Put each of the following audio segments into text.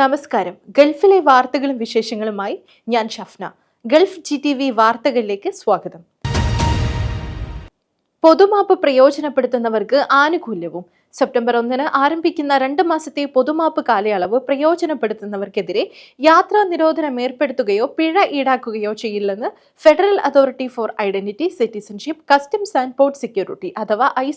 നമസ്കാരം. ഗൾഫിലെ വാർത്തകളും വിശേഷങ്ങളുമായി ഞാൻ Shafna. Gulf G T V വാർത്തകളിലേക്ക് സ്വാഗതം. പൊതുമാപ്പ് പ്രയോജനപ്പെടുത്തുന്നവർക്ക് ആനുകൂല്യവും. സെപ്റ്റംബർ ഒന്നിന് ആരംഭിക്കുന്ന രണ്ട് മാസത്തെ പൊതുമാപ്പ് കാലയളവ് പ്രയോജനപ്പെടുത്തുന്നവർക്കെതിരെ യാത്രാ നിരോധനം ഏർപ്പെടുത്തുകയോ പിഴ ഈടാക്കുകയോ ചെയ്യില്ലെന്ന് federal authority for identity citizenship customs and port security അഥവാ ഐ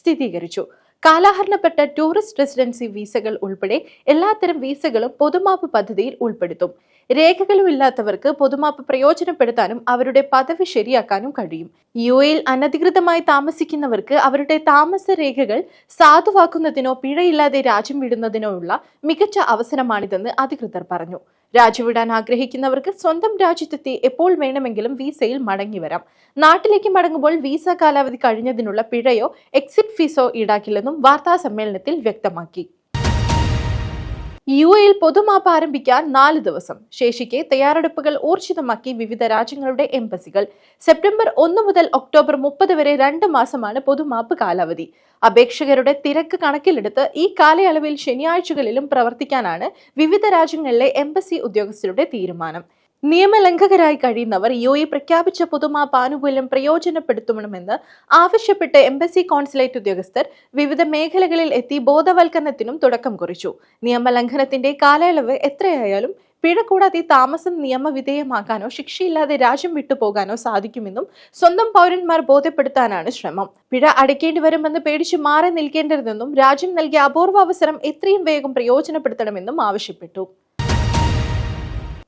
സ്ഥിരീകരിച്ചു. കാലാഹരണപ്പെട്ട ടൂറിസ്റ്റ് റെസിഡൻസി വിസകൾ ഉൾപ്പെടെ എല്ലാത്തരം വിസകളും പൊതുമാപ്പ് പദ്ധതിയിൽ ഉൾപ്പെടുത്തും. രേഖകളുമില്ലാത്തവർക്ക് പൊതുമാപ്പ് പ്രയോജനപ്പെടുത്താനും അവരുടെ പദവി ശരിയാക്കാനും കഴിയും. യു എയിൽ അനധികൃതമായി താമസിക്കുന്നവർക്ക് അവരുടെ താമസ രേഖകൾ സാധുവാക്കുന്നതിനോ പിഴയില്ലാതെ രാജ്യം വിടുന്നതിനോ ഉള്ള മികച്ച അവസരമാണിതെന്ന് അധികൃതർ പറഞ്ഞു. രാജ്യവിടാൻ ആഗ്രഹിക്കുന്നവർക്ക് സ്വന്തം രാജ്യത്തെത്തി എപ്പോൾ വേണമെങ്കിലും വിസയിൽ മടങ്ങി വരാം. നാട്ടിലേക്ക് മടങ്ങുമ്പോൾ വിസ കാലാവധി കഴിഞ്ഞതിനുള്ള പിഴയോ എക്സിറ്റ് ഫീസോ ഈടാക്കില്ലെന്നും വാർത്താ സമ്മേളനത്തിൽ വ്യക്തമാക്കി. യു എയിൽ പൊതുമാപ്പ് ആരംഭിക്കാൻ നാല് ദിവസം. ശേഷിക്കെ തയ്യാറെടുപ്പുകൾ ഊർജിതമാക്കി വിവിധ രാജ്യങ്ങളുടെ എംബസികൾ. സെപ്റ്റംബർ ഒന്ന് മുതൽ ഒക്ടോബർ മുപ്പത് വരെ രണ്ട് മാസമാണ് പൊതുമാപ്പ് കാലാവധി. അപേക്ഷകരുടെ തിരക്ക് കണക്കിലെടുത്ത് ഈ കാലയളവിൽ ശനിയാഴ്ചകളിലും പ്രവർത്തിക്കാനാണ് വിവിധ രാജ്യങ്ങളിലെ എംബസി ഉദ്യോഗസ്ഥരുടെ തീരുമാനം. നിയമലംഘകരായി കഴിയുന്നവർ യു എ പ്രഖ്യാപിച്ച പൊതുമാപ്പ് ആനുകൂല്യം പ്രയോജനപ്പെടുത്തണമെന്ന് ആവശ്യപ്പെട്ട് എംബസി കോൺസുലേറ്റ് ഉദ്യോഗസ്ഥർ വിവിധ മേഖലകളിൽ എത്തി ബോധവൽക്കരണത്തിനും തുടക്കം കുറിച്ചു. നിയമലംഘനത്തിന്റെ കാലയളവ് എത്രയായാലും പിഴ കൂടാതെ താമസം നിയമവിധേയമാക്കാനോ ശിക്ഷയില്ലാതെ രാജ്യം വിട്ടുപോകാനോ സാധിക്കുമെന്നും സ്വന്തം പൗരന്മാർ ബോധ്യപ്പെടുത്താനാണ് ശ്രമം. പിഴ അടയ്ക്കേണ്ടി വരുമെന്ന് പേടിച്ച് മാറി നിൽക്കേണ്ടതെന്നും രാജ്യം നൽകിയ അപൂർവ അവസരം എത്രയും വേഗം പ്രയോജനപ്പെടുത്തണമെന്നും ആവശ്യപ്പെട്ടു.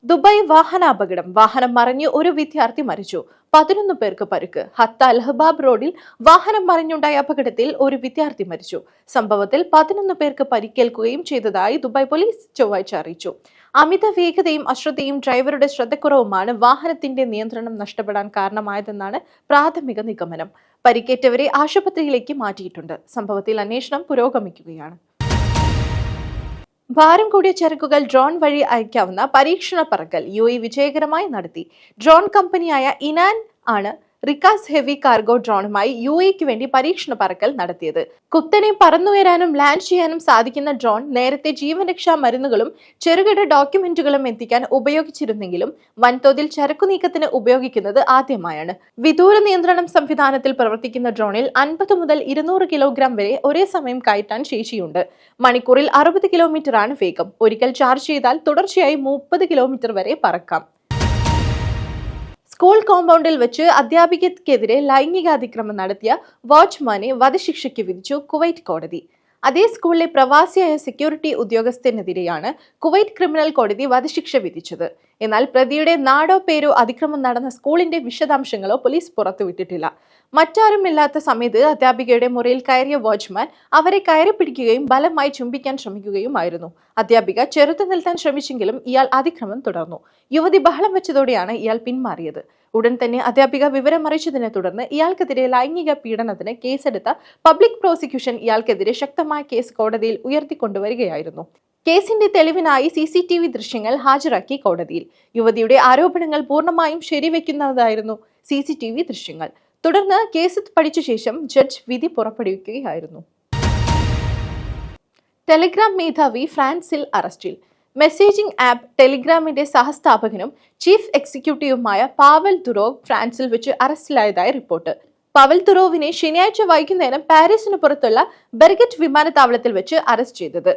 ദുബായ് വാഹനാപകടം. വാഹനം മറിഞ്ഞ് ഒരു വിദ്യാർത്ഥി മരിച്ചു. പതിനൊന്ന് പേർക്ക് പരുക്ക്. ഹത്ത അൽഹബാബ് റോഡിൽ വാഹനം മറിഞ്ഞുണ്ടായ അപകടത്തിൽ ഒരു വിദ്യാർത്ഥി മരിച്ചു. സംഭവത്തിൽ പതിനൊന്ന് പേർക്ക് പരിക്കേൽക്കുകയും ചെയ്തതായി ദുബായ് പോലീസ് ചൊവ്വാഴ്ച അറിയിച്ചു. അമിത വേഗതയും അശ്രദ്ധയും ഡ്രൈവറുടെ ശ്രദ്ധക്കുറവുമാണ് വാഹനത്തിന്റെ നിയന്ത്രണം നഷ്ടപ്പെടാൻ കാരണമായതെന്നാണ് പ്രാഥമിക നിഗമനം. പരിക്കേറ്റവരെ ആശുപത്രിയിലേക്ക് മാറ്റിയിട്ടുണ്ട്. സംഭവത്തിൽ അന്വേഷണം പുരോഗമിക്കുകയാണ്. ഭാരം കൂടിയ ചരക്കുകൾ ഡ്രോൺ വഴി അയക്കാവുന്ന പരീക്ഷണ പറക്കൽ യു വിജയകരമായി നടത്തി. ഡ്രോൺ കമ്പനിയായ ഇനാൻ ആണ് റിക്കാസ് ഹെവി കാർഗോ ഡ്രോണുമായി യു എക്ക് വേണ്ടി പരീക്ഷണ പറക്കൽ നടത്തിയത്. കുത്തനെ പറന്നുയരാനും ലാൻഡ് ചെയ്യാനും സാധിക്കുന്ന ഡ്രോൺ നേരത്തെ ജീവനരക്ഷാ മരുന്നുകളും ചെറുകിട ഡോക്യുമെന്റുകളും എത്തിക്കാൻ ഉപയോഗിച്ചിരുന്നെങ്കിലും വൻതോതിൽ ചരക്കുനീക്കത്തിന് ഉപയോഗിക്കുന്നത് ആദ്യമായാണ്. വിദൂര നിയന്ത്രണം സംവിധാനത്തിൽ പ്രവർത്തിക്കുന്ന ഡ്രോണിൽ അൻപത് മുതൽ ഇരുന്നൂറ് കിലോഗ്രാം വരെ ഒരേ സമയം കയറ്റാൻ ശേഷിയുണ്ട്. മണിക്കൂറിൽ അറുപത് കിലോമീറ്റർ ആണ് വേഗം. ഒരിക്കൽ ചാർജ് ചെയ്താൽ തുടർച്ചയായി മുപ്പത് കിലോമീറ്റർ വരെ പറക്കാം. സ്കൂൾ കോമ്പൗണ്ടിൽ വെച്ച് അധ്യാപികക്കെതിരെ ലൈംഗികാതിക്രമം നടത്തിയ വാച്ച്മാനെ വധശിക്ഷയ്ക്ക് വിധിച്ചു കുവൈറ്റ് കോടതി. അതേ സ്കൂളിലെ പ്രവാസിയായ സെക്യൂരിറ്റി ഉദ്യോഗസ്ഥനെതിരെയാണ് കുവൈറ്റ് ക്രിമിനൽ കോടതി വധശിക്ഷ വിധിച്ചത്. എന്നാൽ പ്രതിയുടെ നാടോ പേരോ അതിക്രമം നടന്ന സ്കൂളിന്റെ വിശദാംശങ്ങളോ പോലീസ് പുറത്തുവിട്ടിട്ടില്ല. മറ്റാരുമില്ലാത്ത സമയത്ത് അധ്യാപികയുടെ മുറിയിൽ കയറിയ വാച്ച്മാൻ അവരെ കയറി പിടിക്കുകയും ബലമായി ചുംബിക്കാൻ ശ്രമിക്കുകയുമായിരുന്നു. അധ്യാപിക ചെറുത്തു നിൽക്കാൻ ശ്രമിച്ചെങ്കിലും ഇയാൾ അതിക്രമം തുടർന്നു. യുവതി ബഹളം വെച്ചതോടെയാണ് ഇയാൾ പിന്മാറിയത്. ഉടൻ തന്നെ അധ്യാപിക വിവരമറിയിച്ചതിനെ തുടർന്ന് ഇയാൾക്കെതിരെ ലൈംഗിക പീഡനത്തിന് കേസെടുത്ത പബ്ലിക് പ്രോസിക്യൂഷൻ ഇയാൾക്കെതിരെ ശക്തമായ കേസ് കോടതിയിൽ ഉയർത്തിക്കൊണ്ടുവരികയായിരുന്നു. കേസിന്റെ തെളിവിനായി സി സി ടി വി ദൃശ്യങ്ങൾ ഹാജരാക്കി കോടതിയിൽ. യുവതിയുടെ ആരോപണങ്ങൾ പൂർണമായും ശരിവെക്കുന്നതായിരുന്നു സി സി ടി വി ദൃശ്യങ്ങൾ. തുടർന്ന് കേസ് പഠിച്ച ശേഷം ജഡ്ജ് വിധി പുറപ്പെടുവിക്കുകയായിരുന്നു. ടെലിഗ്രാം മേധാവി ഫ്രാൻസിൽ അറസ്റ്റിൽ. മെസ്സേജിംഗ് ആപ്പ് ടെലിഗ്രാമിന്റെ സഹസ്ഥാപകനും ചീഫ് എക്സിക്യൂട്ടീവുമായ പാവൽ ദുറോവ് ഫ്രാൻസിൽ വെച്ച് അറസ്റ്റിലായതായി റിപ്പോർട്ട്. പവൽ തുറോവിനെ ശനിയാഴ്ച വൈകുന്നേരം പാരീസിന് പുറത്തുള്ള ബെർഗറ്റ് വിമാനത്താവളത്തിൽ വെച്ച് അറസ്റ്റ് ചെയ്തത്.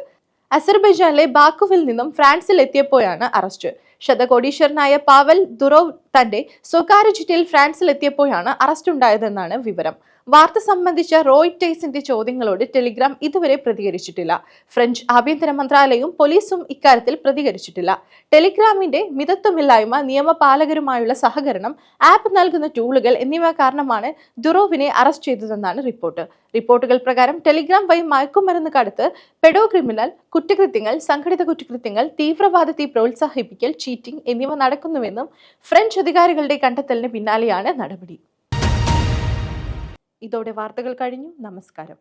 അസർബൈജാനിലെ ബാക്കുവിൽ നിന്നും ഫ്രാൻസിൽ എത്തിയപ്പോഴാണ് അറസ്റ്റ്. ശതകോടീശ്വരനായ പാവൽ ദുറോവ് തന്റെ സ്വകാര്യ ചിറ്റിയിൽ ഫ്രാൻസിൽ എത്തിയപ്പോഴാണ് അറസ്റ്റ് ഉണ്ടായതെന്നാണ് വിവരം. വാർത്ത സംബന്ധിച്ച റോയിറ്റേഴ്സിന്റെ ചോദ്യങ്ങളോട് ടെലിഗ്രാം ഇതുവരെ പ്രതികരിച്ചിട്ടില്ല. ഫ്രഞ്ച് ആഭ്യന്തര മന്ത്രാലയവും പോലീസും ഇക്കാര്യത്തിൽ പ്രതികരിച്ചിട്ടില്ല. ടെലിഗ്രാമിന്റെ മിതത്വമില്ലായ്മ നിയമപാലകരുമായുള്ള സഹകരണം ആപ്പ് നൽകുന്ന ടൂളുകൾ എന്നിവ കാരണമാണ് ദുറോവിനെ അറസ്റ്റ് ചെയ്തതെന്നാണ് റിപ്പോർട്ട്. റിപ്പോർട്ടുകൾ പ്രകാരം ടെലിഗ്രാം വഴി മയക്കുമരുന്ന് കടത്ത് പെഡോ ക്രിമിനൽ കുറ്റകൃത്യങ്ങൾ സംഘടിത കുറ്റകൃത്യങ്ങൾ തീവ്രവാദത്തെ പ്രോത്സാഹിപ്പിക്കൽ ചീറ്റിംഗ് എന്നിവ നടക്കുന്നുവെന്നും ഫ്രഞ്ച് അധികാരികളുടെ കണ്ടെത്തലിന് പിന്നാലെയാണ് നടപടി. ഇതോടെ വാർത്തകൾ കഴിഞ്ഞു. നമസ്കാരം.